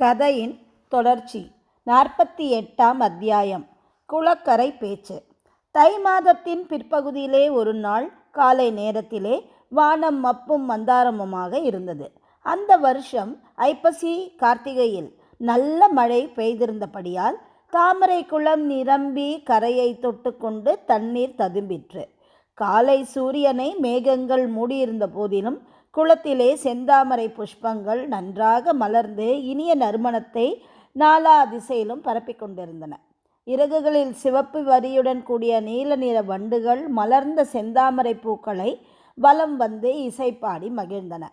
கதையின் தொடர்ச்சி நாற்பத்தி எட்டாம் அத்தியாயம் குளக்கரை பேச்சு. தை மாதத்தின் பிற்பகுதியிலே ஒரு நாள் காலை நேரத்திலே வானம் மப்பும் மந்தாரமுமாக இருந்தது. அந்த வருஷம் ஐப்பசி கார்த்திகையில் நல்ல மழை பெய்திருந்தபடியால் தாமரை குளம் நிரம்பி கரையை தொட்டுக்கொண்டு தண்ணீர் ததும்பிற்று. காலை சூரியனை மேகங்கள் மூடியிருந்த போதிலும் குளத்திலே செந்தாமரை புஷ்பங்கள் நன்றாக மலர்ந்து இனிய நறுமணத்தை நாலா திசையிலும் பரப்பிக் கொண்டிருந்தன. இறகுகளில் சிவப்பு வரியுடன் கூடிய நீல நிற வண்டுகள் மலர்ந்த செந்தாமரை பூக்களை வலம் வந்து இசைப்பாடி மகிழ்ந்தன.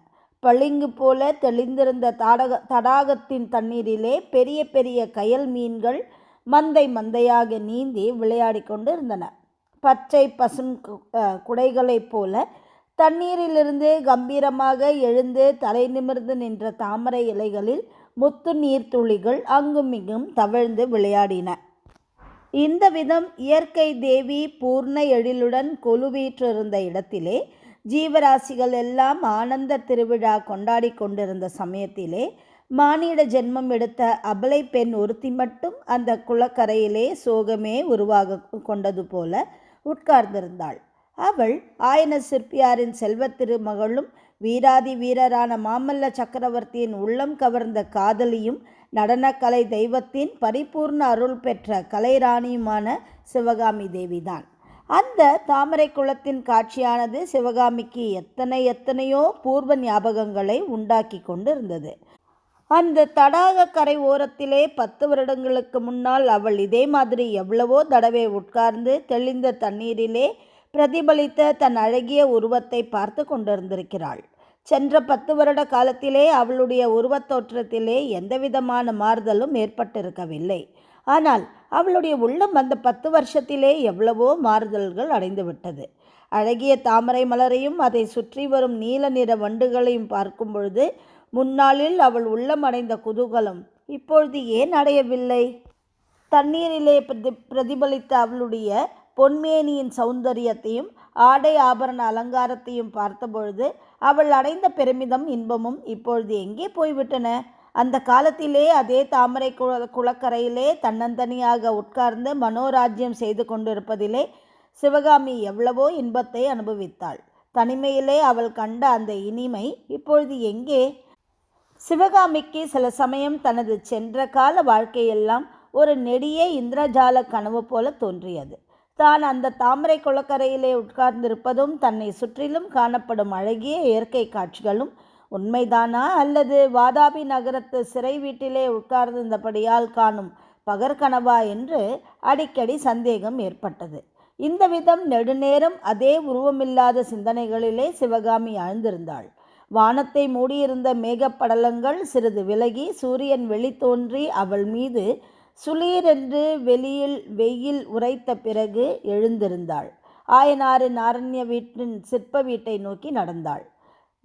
பளிங்கு போல தெளிந்திருந்த தாடக தடாகத்தின் தண்ணீரிலே பெரிய பெரிய கயல் மீன்கள் மந்தை மந்தையாக நீந்தி விளையாடி கொண்டு இருந்தன பச்சை பசும் கு- குடைகளைப் போல தண்ணீரிலிருந்து கம்பீரமாக எழுந்து தலை நிமிர்ந்து நின்ற தாமரை இலைகளில் முத்து நீர்த்துளிகள் அங்குமிங்கும் தவழ்ந்து விளையாடின. இந்த விதம் இயற்கை தேவி பூர்ண எழிலுடன் கொலுவீற்றிருந்த இடத்திலே ஜீவராசிகள் எல்லாம் ஆனந்த திருவிழா கொண்டாடி கொண்டிருந்த சமயத்திலே மானிட ஜென்மம் எடுத்த அபலை பெண் ஒருத்தி மட்டும் அந்த குளக்கரையிலே சோகமே உருவாக கொண்டது போல உட்கார்ந்திருந்தாள். அவள் ஆயன சிற்பியாரின் செல்வத் திருமகளும் வீராதி வீரரான மாமல்ல சக்கரவர்த்தியின் உள்ளம் கவர்ந்த காதலியும் நடனக்கலை தெய்வத்தின் பரிபூர்ண அருள் பெற்ற கலைராணியுமான சிவகாமி தேவிதான். அந்த தாமரை குளத்தின் காட்சியானது சிவகாமிக்கு எத்தனை எத்தனையோ பூர்வ ஞாபகங்களை உண்டாக்கி கொண்டிருந்தது. அந்த தடாக கரை ஓரத்திலே பத்து வருடங்களுக்கு முன்னால் அவள் இதே மாதிரி எவ்வளவோ தடவை உட்கார்ந்து தெளிந்த தண்ணீரிலே பிரதிபலித்த தன் அழகிய உருவத்தை பார்த்து கொண்டிருந்திருக்கிறாள். சென்ற பத்து வருட காலத்திலே அவளுடைய உருவத் தோற்றத்திலே எந்தவிதமான மாறுதலும் ஏற்பட்டிருக்கவில்லை. ஆனால் அவளுடைய உள்ளம் அந்த பத்து வருஷத்திலே எவ்வளவோ மாறுதல்கள் அடைந்துவிட்டது. அழகிய தாமரை மலரையும் அதை சுற்றி வரும் நீல நிற வண்டுகளையும் பார்க்கும் பொழுது முன்னாளில் அவள் உள்ளம் அடைந்த குதூகலம் இப்பொழுது ஏன் அடையவில்லை? தண்ணீரிலே பிரதி பிரதிபலித்த அவளுடைய பொன்மேனியின் சௌந்தரியத்தையும் ஆடை ஆபரண அலங்காரத்தையும் பார்த்தபொழுது அவள் அடைந்த பெருமிதம் இன்பமும் இப்பொழுது எங்கே போய்விட்டன? அந்த காலத்திலே அதே தாமரை குள குளக்கரையிலே தன்னந்தனியாக உட்கார்ந்து மனோராஜ்யம் செய்து கொண்டிருப்பதிலே சிவகாமி எவ்வளவோ இன்பத்தை அனுபவித்தாள். தனிமையிலே அவள் கண்ட அந்த இனிமை இப்பொழுது எங்கே? சிவகாமிக்கு சில சமயம் தனது சென்ற கால வாழ்க்கையெல்லாம் ஒரு நெடிய இந்திரஜால கனவு போல தோன்றியது. தான் அந்த தாமரை குளக்கரையிலே உட்கார்ந்திருப்பதும் தன்னை சுற்றிலும் காணப்படும் அழகிய இயற்கை காட்சிகளும் உண்மைதானா? அல்லது வாதாபி நகரத்து சிறை வீட்டிலே உட்கார்ந்திருந்தபடியால் காணும் பகற்கனவா என்று அடிக்கடி சந்தேகம் ஏற்பட்டது. இந்த விதம் நெடுநேரம் அதே உருவமில்லாத சிந்தனைகளிலே சிவகாமி ஆழ்ந்திருந்தாள் வானத்தை மூடியிருந்த மேகப்படலங்கள் சிறிது விலகி சூரியன் வெளித்தோன்றி அவள் மீது சுளீரென்று வெளியில் வெயில் உரைத்த பிறகு எழுந்திருந்தாள். ஆயனாறு நாரண்ய வீட்டின் சிற்ப வீட்டை நோக்கி நடந்தாள்.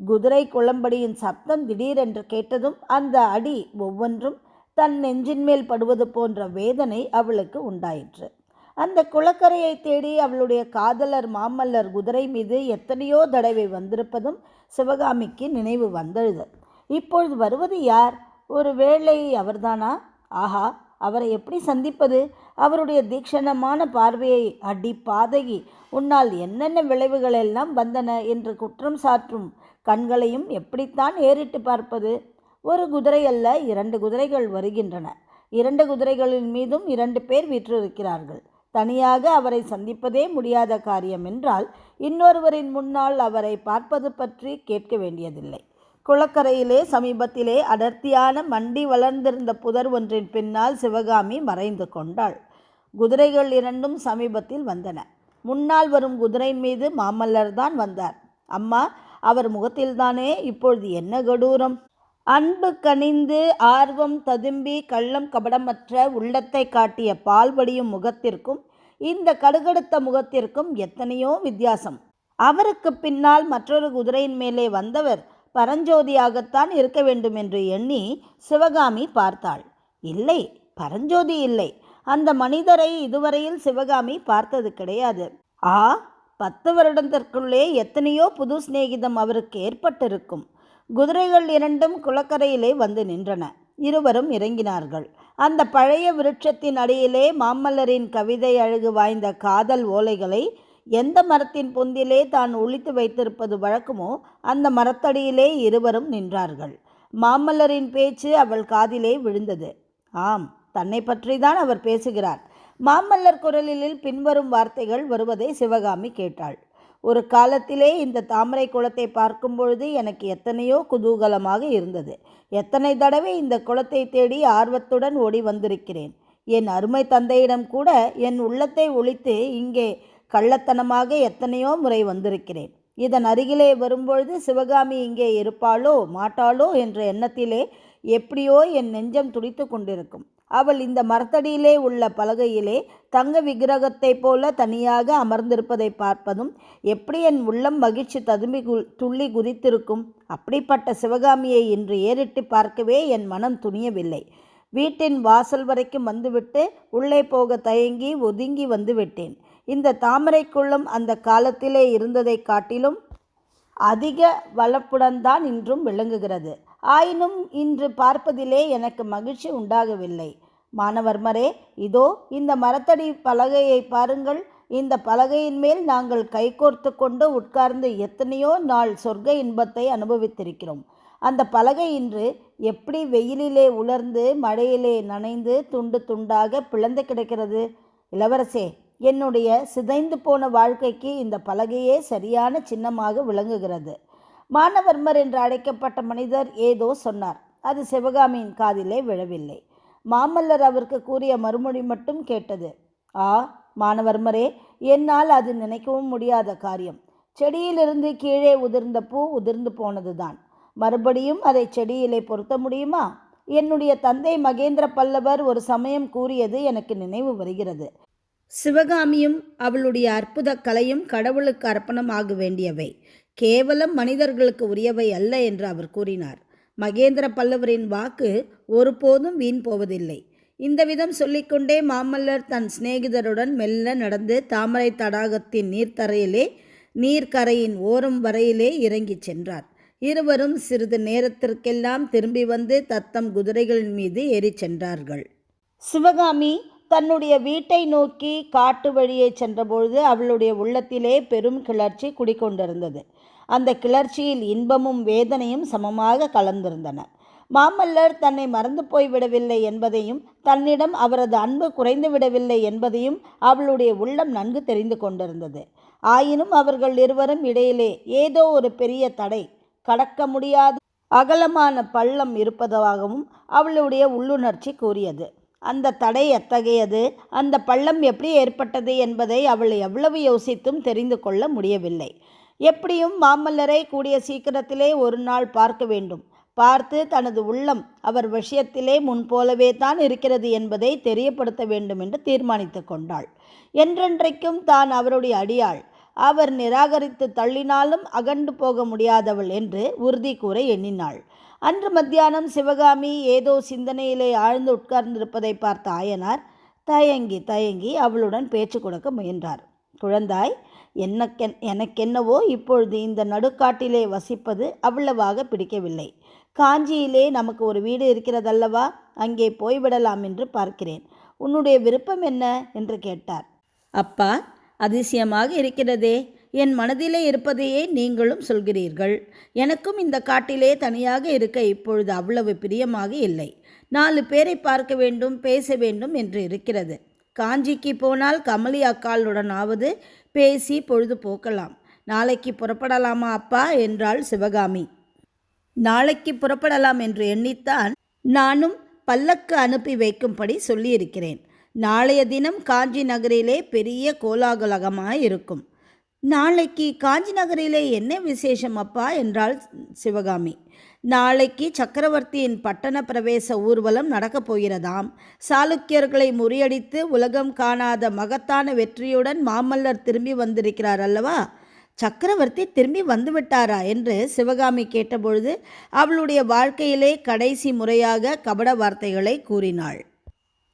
குதிரை குளம்படியின் சப்தம் திடீரென்று கேட்டதும் அந்த அடி ஒவ்வொன்றும் தன் நெஞ்சின் மேல் படுவது போன்ற வேதனை அவளுக்கு உண்டாயிற்று. அந்த குளக்கரையை தேடி அவளுடைய காதலர் மாமல்லர் குதிரை மீது எத்தனையோ தடவை வந்திருப்பதும் சிவகாமிக்கு நினைவு வந்தது. இப்பொழுது வருவது யார்? ஒரு வேளை அவர்தானா? ஆஹா! அவரை எப்படி சந்திப்பது? அவருடைய தீக்ஷணமான பார்வையை அடி பாதகி உன்னால் என்னென்ன விளைவுகள் எல்லாம் வந்தன? என்று குற்றம் சாற்றும் கண்களையும் எப்படித்தான் ஏறிட்டு பார்ப்பது? ஒரு குதிரை அல்ல இரண்டு குதிரைகள் வருகின்றன. இரண்டு குதிரைகளின் மீதும் இரண்டு பேர் வீற்றிருக்கிறார்கள். தனியாக அவரை சந்திப்பதே முடியாத காரியம் என்றால் இன்னொருவரின் முன்னால் அவரை பார்ப்பது பற்றி கேட்க வேண்டியதில்லை. குளக்கரையிலே சமீபத்திலே அடர்த்தியான மண்டி வளர்ந்திருந்த புதர் ஒன்றின் பின்னால் சிவகாமி மறைந்து கொண்டாள். குதிரைகள் இரண்டும் சமீபத்தில் வந்தன. முன்னால் வரும் குதிரை மீது மாமல்லர் தான் வந்தார். அம்மா அவர் முகத்தில்தானே? இப்பொழுது என்ன கடூரம்? அன்பு கனிந்து ஆர்வம் ததும்பி கள்ளம் கபடமற்ற உள்ளத்தை காட்டிய பால்படியும் முகத்திற்கும் இந்த கடுகடுத்த முகத்திற்கும் எத்தனையோ வித்தியாசம். அவருக்கு பின்னால் மற்றொரு குதிரையின் மேலே வந்தவர் பரஞ்சோதியாகத்தான் இருக்க வேண்டும் என்று எண்ணி சிவகாமி பார்த்தாள். இல்லை பரஞ்சோதி இல்லை. அந்த மனிதரை இதுவரையில் சிவகாமி பார்த்தது கிடையாது. ஆ பத்து வருடத்திற்குள்ளே எத்தனையோ புது சிநேகிதம் அவருக்கு ஏற்பட்டிருக்கும். குதிரைகள் இரண்டும் குளக்கரையிலே வந்து நின்றன. இருவரும் இறங்கினார்கள். அந்த பழைய விருட்சத்தின் அடியிலே மாமல்லரின் கவிதை அழகு வாய்ந்த காதல் ஓலைகளை எந்த மரத்தின் பொந்திலே தான் ஒழித்து வைத்திருப்பது வழக்கமோ அந்த மரத்தடியிலே இருவரும் நின்றார்கள். மாமல்லரின் பேச்சு அவள் காதிலே விழுந்தது. ஆம் தன்னை பற்றிதான் அவர் பேசுகிறார். மாமல்லர் குரலில் பின்வரும் வார்த்தைகள் வருவதை சிவகாமி கேட்டாள். ஒரு காலத்திலே இந்த தாமரை குளத்தை பார்க்கும் பொழுது எனக்கு எத்தனையோ குதூகலமாக இருந்தது. எத்தனை தடவை இந்த குளத்தை தேடி ஆர்வத்துடன் ஓடி வந்திருக்கிறேன். என் அருமை தந்தையிடம் கூட என் உள்ளத்தை ஒழித்து இங்கே கள்ளத்தனமாக எத்தனையோ முறை வந்திருக்கிறேன். இதன் அருகிலே வரும்பொழுது சிவகாமி இங்கே இருப்பாளோ மாட்டாளோ என்ற எண்ணத்திலே எப்படியோ என் நெஞ்சம் துடித்து கொண்டிருக்கும். அவள் இந்த மரத்தடியிலே உள்ள பலகையிலே தங்க விக்கிரகத்தைப் போல தனியாக அமர்ந்திருப்பதை பார்ப்பதும் எப்படி என் உள்ளம் மகிழ்ச்சி ததும்பி கு துள்ளி குதித்திருக்கும்? அப்படிப்பட்ட சிவகாமியை இன்று ஏறிட்டு பார்க்கவே என் மனம் துணியவில்லை. வீட்டின் வாசல் வரைக்கும் வந்துவிட்டு உள்ளே போக தயங்கி ஒதுங்கி வந்துவிட்டேன். இந்த தாமரைக்குள்ளம் அந்த காலத்திலே இருந்ததை காட்டிலும் அதிக வளப்புடன் தான் இன்றும் விளங்குகிறது. ஆயினும் இன்று பார்ப்பதிலே எனக்கு மகிழ்ச்சி உண்டாகவில்லை. மாணவர்மரே இதோ இந்த மரத்தடி பலகையை பாருங்கள். இந்த பலகையின் மேல் நாங்கள் கைகோர்த்து கொண்டு உட்கார்ந்து எத்தனையோ நாள் சொர்க்க இன்பத்தை அனுபவித்திருக்கிறோம். அந்த பலகை இன்று எப்படி வெயிலிலே உலர்ந்து மழையிலே நனைந்து துண்டு துண்டாக பிளந்து கிடக்கிறது? இளவரசே என்னுடைய சிதைந்து போன வாழ்க்கைக்கு இந்த பலகையே சரியான சின்னமாக விளங்குகிறது. மானவர்மர் என்று அழைக்கப்பட்ட மனிதர் ஏதோ சொன்னார். அது சிவகாமியின் காதிலே விழவில்லை. மாமல்லர் அவருக்கு கூறிய மறுமொழி மட்டும் கேட்டது. ஆ மானவர்மரே என்னால் அது நினைக்கவும் முடியாத காரியம். செடியிலிருந்து கீழே உதிர்ந்த பூ உதிர்ந்து போனதுதான். மறுபடியும் அதை செடியிலே பொருத்த முடியுமா? என்னுடைய தந்தை மகேந்திர பல்லவர் ஒரு சமயம் கூறியது எனக்கு நினைவு வருகிறது. சிவகாமியும் அவளுடைய அற்புத கலையும் கடவுளுக்கு அர்ப்பணம் ஆக வேண்டியவை. கேவலம் மனிதர்களுக்கு உரியவை அல்ல என்று அவர் கூறினார். மகேந்திர பல்லவரின் வாக்கு ஒருபோதும் வீண் போவதில்லை. இந்த விதம் சொல்லிக்கொண்டே மாமல்லர் தன் சிநேகிதருடன் மெல்ல நடந்து தாமரை தடாகத்தின் நீர்த்தரையிலே நீர்க்கரையின் ஓரம் வரையிலே இறங்கிச் சென்றார். இருவரும் சிறிது நேரத்திற்கெல்லாம் திரும்பி வந்து தத்தம் குதிரைகள் மீது ஏறிச் சென்றார்கள். சிவகாமி தன்னுடைய வீட்டை நோக்கி காட்டு வழியே சென்றபொழுது அவளுடைய உள்ளத்திலே பெரும் கிளர்ச்சி குடிக்கொண்டிருந்தது அந்த கிளர்ச்சியில் இன்பமும் வேதனையும் சமமாக கலந்திருந்தன. மாமல்லர் தன்னை மறந்து போய்விடவில்லை என்பதையும் தன்னிடம் அவரது அன்பு குறைந்து விடவில்லை என்பதையும் அவளுடைய உள்ளம் நன்கு தெரிந்து கொண்டிருந்தது. ஆயினும் அவர்கள் இருவரும் இடையிலே ஏதோ ஒரு பெரிய தடை கடக்க முடியாத அகலமான பள்ளம் இருப்பதாகவும் அவளுடைய உள்ளுணர்ச்சி கூறியது. அந்த தடை எத்தகையது? அந்த பள்ளம் எப்படி ஏற்பட்டது என்பதை அவள் எவ்வளவு யோசித்தும் தெரிந்து கொள்ள முடியவில்லை. எப்படியும் மாமல்லரை கூடிய சீக்கிரத்திலே ஒரு நாள் பார்க்க வேண்டும். பார்த்து தனது உள்ளம் அவர் விஷயத்திலே முன்போலவே தான் இருக்கிறது என்பதை தெரியப்படுத்த வேண்டும் என்று தீர்மானித்து கொண்டாள். என்றென்றைக்கும் தான் அவருடைய அடியாள். அவர் நிராகரித்து தள்ளினாலும் அகண்டு போக முடியாதவள் என்று உறுதி கூற எண்ணினாள். அன்று மத்தியானம் சிவகாமி ஏதோ சிந்தனையிலே ஆழ்ந்து உட்கார்ந்திருப்பதை பார்த்த ஆயனார் தயங்கி தயங்கி அவளுடன் பேச்சு கொடுக்க முயன்றார். குழந்தாய் என்னக்கென் எனக்கென்னவோ இப்பொழுது இந்த நடுக்காட்டிலே வசிப்பது அவ்வளவாக பிடிக்கவில்லை. காஞ்சியிலே நமக்கு ஒரு வீடு இருக்கிறதல்லவா? அங்கே போய்விடலாம் என்று பார்க்கிறேன். உன்னுடைய விருப்பம் என்ன? என்று கேட்டார். அப்பா அதிசயமாக இருக்கிறதே. என் மனதிலே இருப்பதையே நீங்களும் சொல்கிறீர்கள். எனக்கும் இந்த காட்டிலே தனியாக இருக்க இப்பொழுது அவ்வளவு பிரியமாக இல்லை. நாலு பேரை பார்க்க வேண்டும் பேச வேண்டும் என்று இருக்கிறது. காஞ்சிக்கு போனால் கமலி அக்காளுடனாவது பேசி பொழுது போக்கலாம். நாளைக்கு புறப்படலாமா அப்பா? என்றாள் சிவகாமி. நாளைக்கு புறப்படலாம் என்று எண்ணித்தான் நானும் பல்லக்கு அனுப்பி வைக்கும்படி சொல்லியிருக்கிறேன். நாளைய தினம் காஞ்சி நகரிலே பெரிய கோலாகலகமாக இருக்கும் நாளைக்கு காஞ்சி நகரிலே என்ன விசேஷம் அப்பா? என்றாள் சிவகாமி. நாளைக்கு சக்கரவர்த்தியின் பட்டண பிரவேச ஊர்வலம் நடக்கப் போகிறதாம். சாளுக்கியர்களை முறியடித்து உலகம் காணாத மகத்தான வெற்றியுடன் மாமல்லர் திரும்பி வந்திருக்கிறார் அல்லவா? சக்கரவர்த்தி திரும்பி வந்துவிட்டாரா? என்று சிவகாமி கேட்டபொழுது அவளுடைய வாழ்க்கையிலே கடைசி முறையாக கபட வார்த்தைகளை கூறினாள்.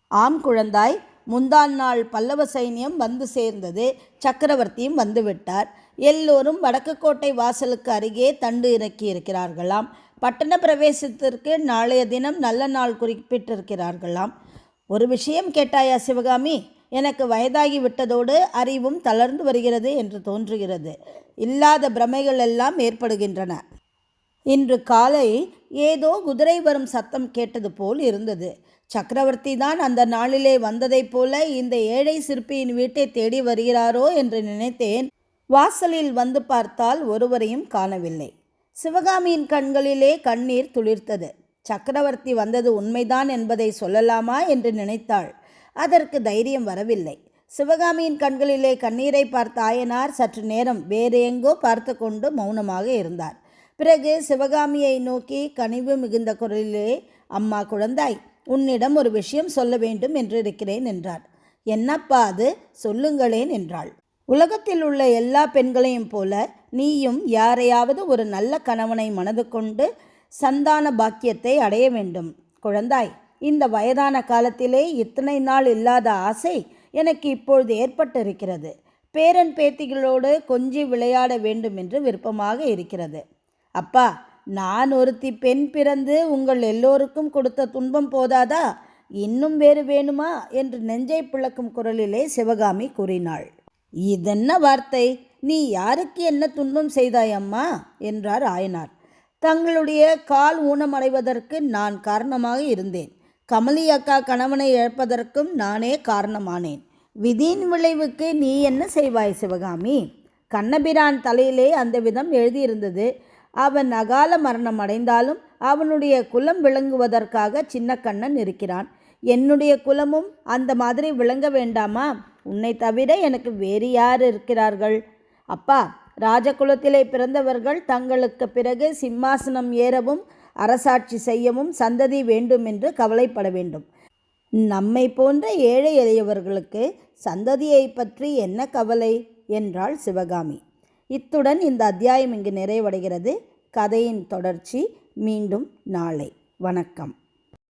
ஆம் குழந்தாய் முந்தாள் நாள் பல்லவ சைன்யம் வந்து சேர்ந்தது. சக்கரவர்த்தியும் வந்துவிட்டார் எல்லோரும் வடக்கு கோட்டை வாசலுக்கு அருகே தண்டு இறக்கி இருக்கிறார்களாம். பட்டண பிரவேசத்திற்கு நாளைய தினம் நல்ல நாள் குறிப்பிட்டிருக்கிறார்களாம். ஒரு விஷயம் கேட்டாயா சிவகாமி? எனக்கு வயதாகி விட்டதோடு அறிவும் தளர்ந்து வருகிறது என்று தோன்றுகிறது. இல்லாத பிரமைகள் எல்லாம் ஏற்படுகின்றன. இன்று காலை ஏதோ குதிரை வரும் சத்தம் கேட்டது போல் இருந்தது. சக்கரவர்த்தி தான் அந்த நாளிலே வந்ததைப் போல இந்த ஏழை சிற்பியின் வீட்டை தேடி வருகிறாரோ என்று நினைத்தேன். வாசலில் வந்து பார்த்தால் ஒருவரையும் காணவில்லை. சிவகாமியின் கண்களிலே கண்ணீர் துளிர்த்தது. சக்கரவர்த்தி வந்தது உண்மைதான் என்பதை சொல்லலாமா என்று நினைத்தாள். அதற்கு தைரியம் வரவில்லை. சிவகாமியின் கண்களிலே கண்ணீரை பார்த்த ஆயனார் சற்று நேரம் வேறு எங்கோ பார்த்து கொண்டு மௌனமாக இருந்தார். பிறகு சிவகாமியை நோக்கி கனிவு மிகுந்த குரலிலே அம்மா குழந்தாய் உன்னிடம் ஒரு விஷயம் சொல்ல வேண்டும் என்று இருக்கிறேன் என்றார். என்னப்பா அது? சொல்லுங்களேன் என்றாள். உலகத்தில் உள்ள எல்லா பெண்களையும் போல நீயும் யாரையாவது ஒரு நல்ல கணவனை மனது கொண்டு சந்தான பாக்கியத்தை அடைய வேண்டும். குழந்தாய் இந்த வயதான காலத்திலே இத்தனை நாள் இல்லாத ஆசை எனக்கு இப்பொழுது ஏற்பட்டிருக்கிறது. பேரன் பேத்திகளோடு கொஞ்சி விளையாட வேண்டும் என்று விருப்பமாக இருக்கிறது. அப்பா நான் ஒருத்தி பெண் பிறந்து உங்கள் எல்லோருக்கும் கொடுத்த துன்பம் போதாதா? இன்னும் வேறு வேணுமா? என்று நெஞ்சை பிளக்கும் குரலிலே சிவகாமி கூறினாள். இதென்ன வார்த்தை? நீ யாருக்கு என்ன துன்பம் செய்தாய் அம்மா? என்றார் ஆயனார். தங்களுடைய கால் ஊனமடைவதற்கு நான் காரணமாக இருந்தேன். கமலி அக்கா கணவனை இழப்பதற்கும் நானே காரணமானேன். விதியின் விளைவுக்கு நீ என்ன செய்வாய் சிவகாமி? கண்ணபிரான் தலையிலே அந்த விதம் எழுதியிருந்தது. அவன் அகால மரணம் அடைந்தாலும் அவனுடைய குலம் விளங்குவதற்காக சின்னக்கண்ணன் இருக்கிறான். என்னுடைய குலமும் அந்த மாதிரி விளங்க வேண்டாமா? உன்னை தவிர எனக்கு வேறு யார் இருக்கிறார்கள்? அப்பா ராஜகுலத்திலே பிறந்தவர்கள் தங்களுக்கு பிறகு சிம்மாசனம் ஏறவும் அரசாட்சி செய்யவும் சந்ததி வேண்டும் என்று கவலைப்பட வேண்டும். நம்மை போன்ற ஏழை எளியவர்களுக்கு சந்ததியை பற்றி என்ன கவலை? என்றாள் சிவகாமி. இத்துடன் இந்த அத்தியாயம் இங்கு நிறைவடைகிறது. கதையின் தொடர்ச்சி மீண்டும் நாளை. வணக்கம்.